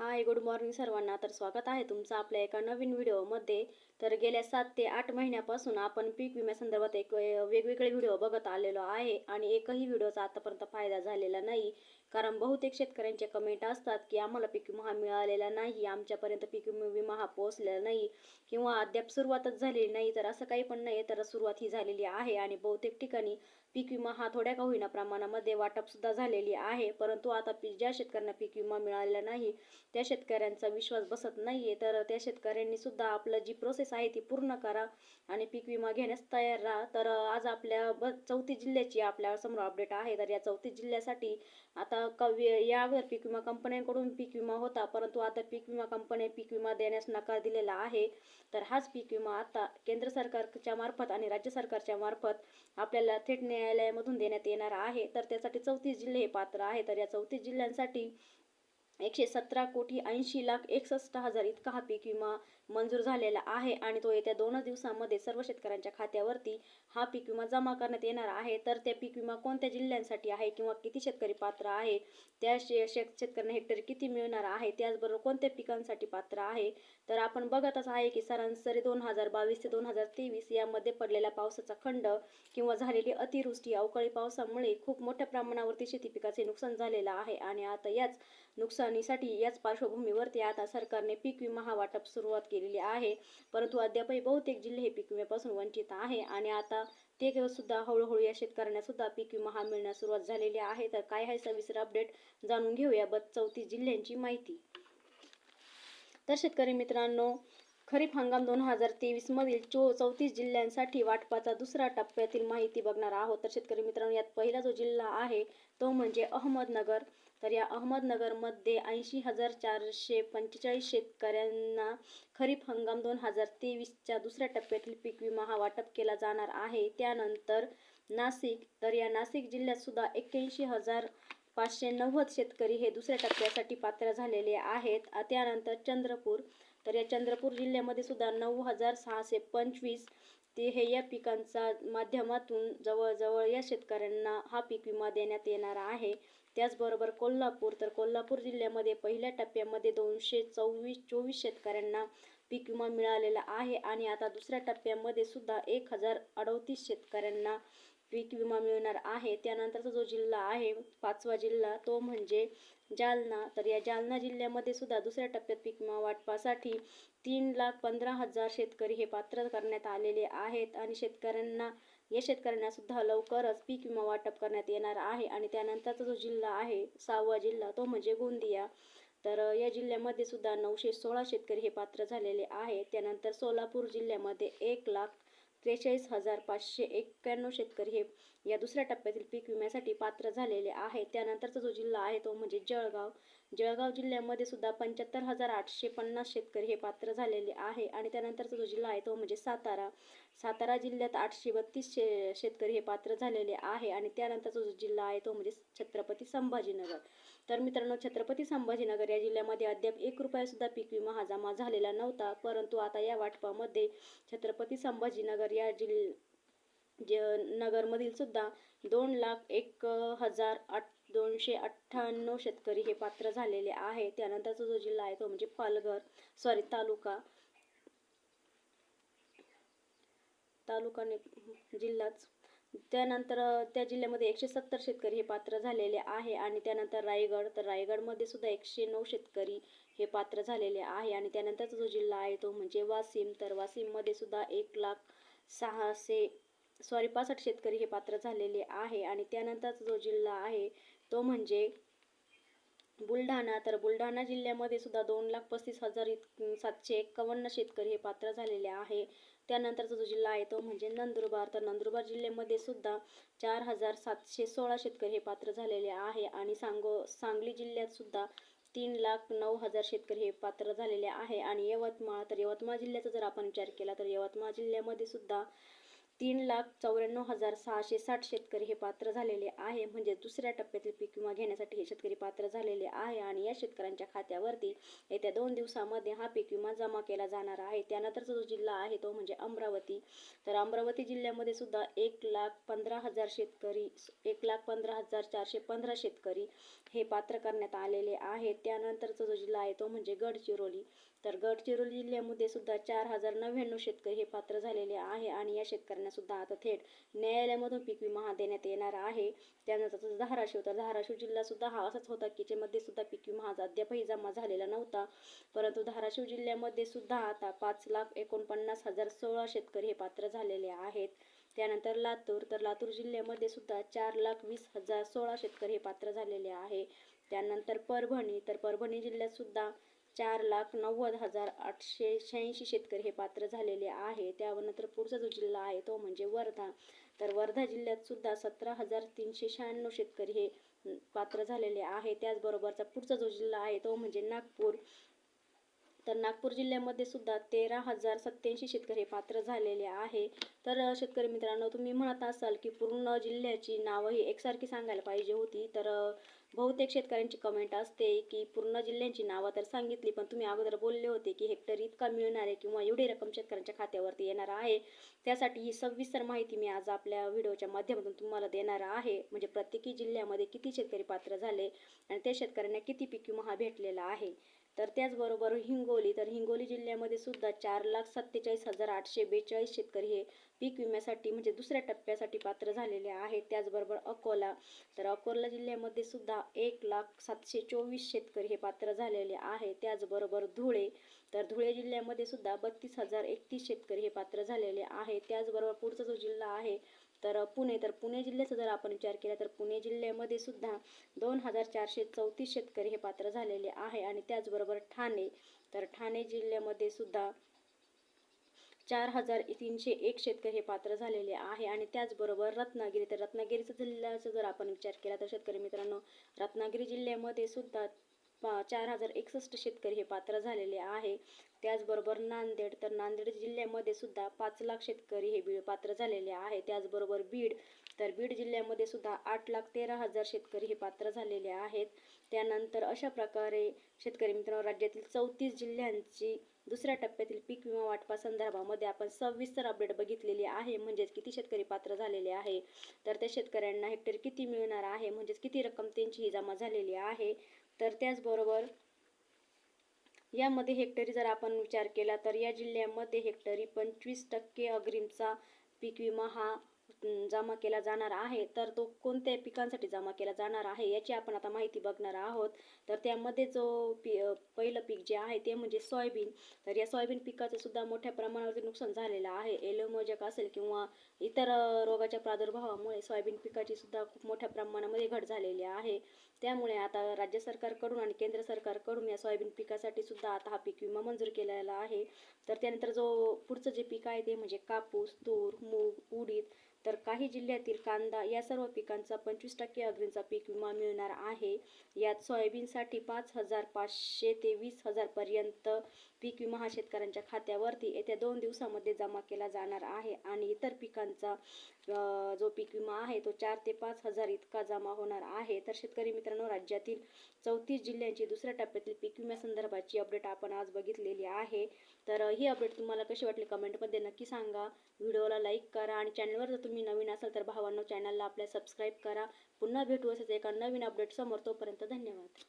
Hi good morning सर्वांना. तर स्वागत आहे तुमचं आपल्या एका नवीन व्हिडिओमध्ये. तर गेल्या सात ते आठ महिन्यापासून आपण पीक विम्यासंदर्भात एक वेगवेगळे व्हिडिओ बघत आलेलो आहे आणि एकही व्हिडिओचा आतापर्यंत फायदा झालेला नाही. कारण बहुतेक शेतकऱ्यांचे कमेंट असतात की आम्हाला पीक विमा हा मिळालेला नाही. आमच्यापर्यंत पीक विमा विमा हा पोहोचलेला नाही किंवा अद्याप सुरुवातच झालेली नाही. तर असं काही पण नाही. तर सुरुवात ही झालेली आहे आणि बहुतेक ठिकाणी पीक विमा हा थोड्या का होईना प्रमाणामध्ये वाटप सुद्धा झालेली आहे परंतु आता पी ज्या शेतकऱ्यांना पीक विमा मिळालेला नाही त्या शेतकऱ्यांचा विश्वास बसत नाही आहे तर त्या शेतकऱ्यांनी सुद्धा आपलं जी प्रोसेस आहे ती पूर्ण करा आणि पीक विमा घेण्यास तयार राहा. तर आज आपल्या ब चौतीस जिल्ह्याची आपल्यासमोर अपडेट आहे तर या चौतीस जिल्ह्यासाठी आता कव्य अगोदर पीक विमा कंपन्यांकडून पीक विमा होता परंतु आता पीक विमा कंपन्या पीक विमा देण्यास नकार दिलेला आहे. तर हाच पीक विमा आता केंद्र सरकारच्या मार्फत आणि राज्य सरकारच्या मार्फत आपल्याला थेट न्यायालयामधून देण्यात येणार आहे. तर त्यासाठी चौतीस जिल्हे हे पात्र आहे. तर या चौतीस जिल्ह्यांसाठी एकशे सतरा कोटी ऐंशी लाख एकसष्ट हजार इतका हा पीक विमा मंजूर झालेला आहे आणि तो येत्या दोनच दिवसांमध्ये सर्व शेतकऱ्यांच्या खात्यावरती हा पीक विमा जमा करण्यात येणार आहे. तर त्या पीक विमा कोणत्या जिल्ह्यांसाठी आहे किंवा किती शेतकरी पात्र आहे? त्या शे शेत शेतकऱ्यांना हेक्टरी किती मिळणार आहे? त्याचबरोबर कोणत्या पिकांसाठी पात्र आहे? तर आपण बघतच आहे की सरासरी दोन हजार बावीस ते दोन हजार तेवीस यामध्ये पडलेला पावसाचा खंड किंवा झालेली अतिवृष्टी अवकाळी पावसामुळे खूप मोठ्या प्रमाणावरती शेती पिकाचे नुकसान झालेलं आहे आणि आता याच नुकसानीसाठी याच पार्श्वभूमीवरती आता सरकारने पीक विमा हा वाटप सुरुवात केली केलेली आहे. परंतु अद्यापही बहुतेक जिल्हे हे पीक विम्यापासून वंचित आहे आणि आता ते सुद्धा हळूहळू या शेतकऱ्यांना सुद्धा पीक विमा हा मिळण्यास सुरुवात झालेली आहे. तर काय आहे सविस्तर अपडेट जाणून घेऊया. बत चौतीस जिल्ह्यांची माहिती. तर शेतकरी मित्रांनो खरीप हंगाम दोन हजार तेवीस मधील चो चौतीस जिल्ह्यांसाठी वाटपाचा दुसरा टप्प्यातील माहिती बघणार आहोत. तर शेतकरी मित्रांनो यात पहिला जो जिल्हा आहे तो म्हणजे अहमदनगर. तर या अहमदनगरमध्ये ऐंशी हजार चारशे पंचेचाळीस शेतकऱ्यांना खरीप हंगाम दोन हजार तेवीसच्या दुसऱ्या टप्प्यातील पीक विमा हा वाटप केला जाणार आहे. त्यानंतर नाशिक तर या नाशिक जिल्ह्यात सुद्धा एक्क्याऐंशी हजार पाचशे नव्वद शेतकरी हे दुसऱ्या टप्प्यासाठी पात्र झालेले आहेत. त्यानंतर चंद्रपूर तर या चंद्रपूर जिल्ह्यामध्ये सुद्धा नऊ हजार सहाशे पंचवीस ते हे या पिकांचा माध्यमातून जवळजवळ या शेतकऱ्यांना हा पीक विमा देण्यात येणार आहे. त्याचबरोबर कोल्हापूर तर कोल्हापूर जिल्ह्यामध्ये पहिल्या टप्प्यामध्ये दोनशे चोवीस चोवीस शेतकऱ्यांना पीक विमा मिळालेला आहे आणि आता दुसऱ्या टप्प्यामध्ये सुद्धा एक हजार अडतीस शेतकऱ्यांना पीक विमा मिळणार आहे. त्यानंतरचा जो जिल्हा आहे पाचवा जिल्हा तो म्हणजे जालना तर या जालना जिल्ह्यामध्ये सुद्धा दुसऱ्या टप्प्यात पीक विमा वाटपासाठी तीन लाख पंधरा हजार शेतकरी हे पात्र करण्यात आलेले आहेत आणि शेतकऱ्यांना या शेतकऱ्यांना सुद्धा लवकरच पीक विमा वाटप करण्यात येणार आहे आणि त्यानंतरचा जो जिल्हा आहे सहावा जिल्हा तो म्हणजे गोंदिया. तर या जिल्ह्यामध्ये सुद्धा नऊशे सोळा शेतकरी हे पात्र झालेले आहेत. त्यानंतर सोलापूर जिल्ह्यामध्ये एक लाख त्रेचाळीस हजार पाचशे एक्क्याण्णव शेतकरी हे या दुसऱ्या टप्प्यातील पीक विम्यासाठी पात्र झालेले आहे. त्यानंतरचा जो जिल्हा आहे तो म्हणजे जळगाव. जळगाव जिल्ह्यामध्ये सुद्धा पंच्याहत्तर हजार आठशे पन्नास शेतकरी हे पात्र झालेले आहे आणि त्यानंतरचा जो जिल्हा आहे तो म्हणजे सातारा. सातारा जिल्ह्यात आठशे बत्तीस शे शेतकरी हे पात्र झालेले आहे आणि त्यानंतरचा जो जिल्हा आहे तो म्हणजे छत्रपती संभाजीनगर. तर मित्रांनो छत्रपती संभाजीनगर या जिल्ह्यामध्ये अद्याप एक रुपयासुद्धा पीक विमा हा जमा झालेला नव्हता. परंतु आता या वाटपामध्ये छत्रपती संभाजीनगर या जिल्ह ज नगरमधील सुद्धा दोन लाख एक हजार आठ दोनशे अठ्ठ्याण्णव शेतकरी हे पात्र झालेले आहे. त्यानंतरचा जो जिल्हा आहे तो म्हणजे पालघर सॉरी तालुका तालुकाने जिल्हाच त्यानंतर त्या जिल्ह्यामध्ये एकशे सत्तर शेतकरी हे पात्र झालेले आहे आणि त्यानंतर रायगड तर रायगडमध्ये सुद्धा एकशे नऊ शेतकरी हे पात्र झालेले आहे आणि त्यानंतरचा जो जिल्हा आहे तो म्हणजे वाशिम. तर वाशिममध्ये सुद्धा एक लाख सहाशे सॉरी पासष्ट शेतकरी हे पात्र झालेले आहे आणि त्यानंतरचा जो जिल्हा आहे तो म्हणजे बुलढाणा. तर बुलढाणा जिल्ह्यामध्ये सुद्धा दोन लाख पस्तीस हजार इत सातशे एक्कावन्न शेतकरी हे पात्र झालेले आहे. त्यानंतरचा जो जिल्हा आहे तो म्हणजे नंदुरबार. तर नंदुरबार जिल्ह्यामध्ये सुद्धा चार हजार सातशे सोळा शेतकरी हे पात्र झालेले आहे आणि सांगो सांगली जिल्ह्यात सुद्धा तीन लाख नऊ हजार शेतकरी हे पात्र झालेले आहे. आणि यवतमाळ तर यवतमाळ जिल्ह्याचा जर आपण विचार केला तर यवतमाळ जिल्ह्यामध्ये सुद्धा तीन लाख चौऱ्याण्णव हजार सहाशे साठ शेतकरी हे पात्र झालेले आहे. म्हणजे दुसऱ्या टप्प्यातील पीक विमा घेण्यासाठी हे शेतकरी पात्र झालेले आहे आणि या शेतकऱ्यांच्या खात्यावरती येत्या दोन दिवसामध्ये हा पीक विमा जमा केला जाणार आहे. त्यानंतरचा जो जिल्हा आहे तो म्हणजे अमरावती. तर अमरावती जिल्ह्यामध्ये सुद्धा एक लाख पंधरा हजार शेतकरी एक लाख पंधरा हजार चारशे पंधरा शेतकरी हे पात्र करण्यात आलेले आहेत. त्यानंतरचा जो जिल्हा आहे तो म्हणजे गडचिरोली. तर गडचिरोली जिल्ह्यामध्ये सुद्धा चार हजार नव्याण्णव शेतकरी हे पात्र झालेले आहे आणि या शेतकऱ्यांना सुद्धा आता थेट न्यायालयामधून पीक विमा देण्यात येणार आहे. त्यानंतर धाराशिव तर धाराशिव जिल्हा सुद्धा हा असाच होता की ज्यामध्ये सुद्धा पीक विमा हा अद्यापही जमा झालेला नव्हता. परंतु धाराशिव जिल्ह्यामध्ये सुद्धा आता पाच लाख एकोणपन्नास हजार सोळा शेतकरी हे पात्र झालेले आहेत. त्यानंतर लातूर तर लातूर जिल्ह्यामध्ये सुद्धा चार लाख वीस हजार सोळा शेतकरी हे पात्र झालेले आहे. त्यानंतर परभणी तर परभणी जिल्ह्यात सुद्धा चार लाख नव्वद हजार आठशे शहाऐंशी शेतकरी हे पात्र झालेले आहे. त्यानंतर पुढचा जो जिल्हा आहे तो म्हणजे वर्धा. तर वर्धा जिल्ह्यात सुद्धा सतरा हजार तीनशे शहाण्णव शेतकरी हे पात्र झालेले आहे. त्याचबरोबरचा पुढचा जो जिल्हा आहे तो म्हणजे नागपूर. तर नागपूर जिल्ह्यामध्ये सुद्धा तेरा हजार सत्याऐंशी शेतकरी हे पात्र झालेले आहे. तर शेतकरी मित्रांनो तुम्ही म्हणत असाल की पूर्ण जिल्ह्याची नावं ही एकसारखी सांगायला पाहिजे होती. तर बहुतेक शेतकऱ्यांची कमेंट असते की पूर्ण जिल्ह्यांची नावं तर सांगितली पण तुम्ही अगोदर बोलले होते की हेक्टर इतका मिळणार आहे किंवा एवढी रक्कम शेतकऱ्यांच्या खात्यावरती येणार आहे. त्यासाठी ही सविस्तर माहिती मी आज आपल्या व्हिडिओच्या माध्यमातून तुम्हाला देणार आहे. म्हणजे प्रत्येकी जिल्ह्यामध्ये किती शेतकरी पात्र झाले आणि त्या शेतकऱ्यांना किती पीक विमा हा भेटलेला आहे. तर त्याचबरोबर हिंगोली तर हिंगोली जिल्ह्यामध्ये सुद्धा चार लाख सत्तेचाळीस हजार आठशे बेचाळीस शेतकरी हे पीक विम्यासाठी म्हणजे दुसऱ्या टप्प्यासाठी पात्र झालेले आहेत. त्याचबरोबर अकोला तर अकोला जिल्ह्यामध्ये सुद्धा एक लाख सातशे चोवीस शेतकरी हे पात्र झालेले आहे त्याचबरोबर धुळे तर धुळे जिल्ह्यामध्ये सुद्धा बत्तीस हजार एकतीस शेतकरी हे पात्र झालेले आहे. त्याचबरोबर पुढचा जो जिल्हा आहे तर पुणे तर पुणे जिल्ह्याचा जर आपण विचार केला तर पुणे जिल्ह्यामध्ये सुद्धा दोन हजार चारशे चौतीस शेतकरी हे पात्र झालेले आहे. आणि त्याचबरोबर ठाणे तर ठाणे जिल्ह्यामध्ये सुद्धा चार हजार तीनशे एक शेतकरी हे पात्र झालेले आहे. आणि त्याचबरोबर रत्नागिरी तर रत्नागिरीचा जिल्ह्याचा जर आपण विचार केला तर शेतकरी मित्रांनो रत्नागिरी जिल्ह्यामध्ये सुद्धा पा चार हजार एकसष्ट शेतकरी हे पात्र झालेले आहे. त्याचबरोबर नांदेड तर नांदेड जिल्ह्यामध्ये सुद्धा पाच लाख शेतकरी हे बीड पात्र झालेले आहे. त्याचबरोबर बीड तर बीड जिल्ह्यामध्ये सुद्धा आठ लाख तेरा हजार शेतकरी हे पात्र झालेले आहेत. त्यानंतर अशा प्रकारे शेतकरी मित्रांनो राज्यातील चौतीस जिल्ह्यांची दुसऱ्या टप्प्यातील पीक विमा वाटपा संदर्भामध्ये आपण सविस्तर अपडेट बघितलेली आहे. म्हणजेच किती शेतकरी पात्र झालेले आहे? तर त्या शेतकऱ्यांना हेक्टर किती मिळणार आहे? म्हणजेच किती रक्कम त्यांची ही जमा झालेली आहे? तर त्याचबरोबर यामध्ये हेक्टरी जर आपण विचार केला तर या जिल्ह्यामध्ये हेक्टरी पंचवीस टक्के अग्रिमचा पीक विमा हा जमा केला जाणार आहे तर तो कोणत्या पिकांसाठी जमा केला जाणार आहे याची आपण आता माहिती बघणार आहोत. तर त्यामध्ये जो पी पहिलं पीक जे आहे ते म्हणजे सोयाबीन. तर या सोयाबीन पिकाचं सुद्धा मोठ्या प्रमाणावरती नुकसान झालेलं आहे. एलोमोजक असेल किंवा इतर रोगाच्या प्रादुर्भावामुळे सोयाबीन पिकाची सुद्धा खूप मोठ्या प्रमाणामध्ये घट झालेली आहे. त्यामुळे आता राज्य सरकारकडून आणि केंद्र सरकारकडून या सोयाबीन पिकासाठी सुद्धा आता हा पीक विमा मंजूर केलेला आहे. तर त्यानंतर जो पुढचं जे पीक आहे ते म्हणजे कापूस तूर मूग उडीद तर काही जिल्ह्यातील कांदा या सर्व पिकांचा पंचवीस टक्के अग्रींचा पीक विमा मिळणार आहे. यात सोयाबीनसाठी पाच हजार पाचशे ते वीस हजारपर्यंत पीक विमा हा शेतकऱ्यांच्या खात्यावरती येत्या दोन दिवसामध्ये जमा केला जाणार आहे आणि इतर पिकांचा जो पीक विमा आहे तो चार ते पाच हजार इतका जमा होणार आहे. तर शेतकरी मित्रांनो राज्यातील चौतीस जिल्ह्यांची दुसऱ्या टप्प्यातील पीक विम्यासंदर्भाची अपडेट आपण आज बघितलेली आहे. तर ही अपडेट तुम्हाला कशी वाटली कमेंटमध्ये नक्की सांगा. व्हिडिओला लाईक करा आणि चॅनलवर जर तुम्ही नवीन असाल तर भावांनो चॅनलला आपल्या सबस्क्राईब करा. पुन्हा भेटू असेच एका नवीन अपडेट समोर. तोपर्यंत धन्यवाद.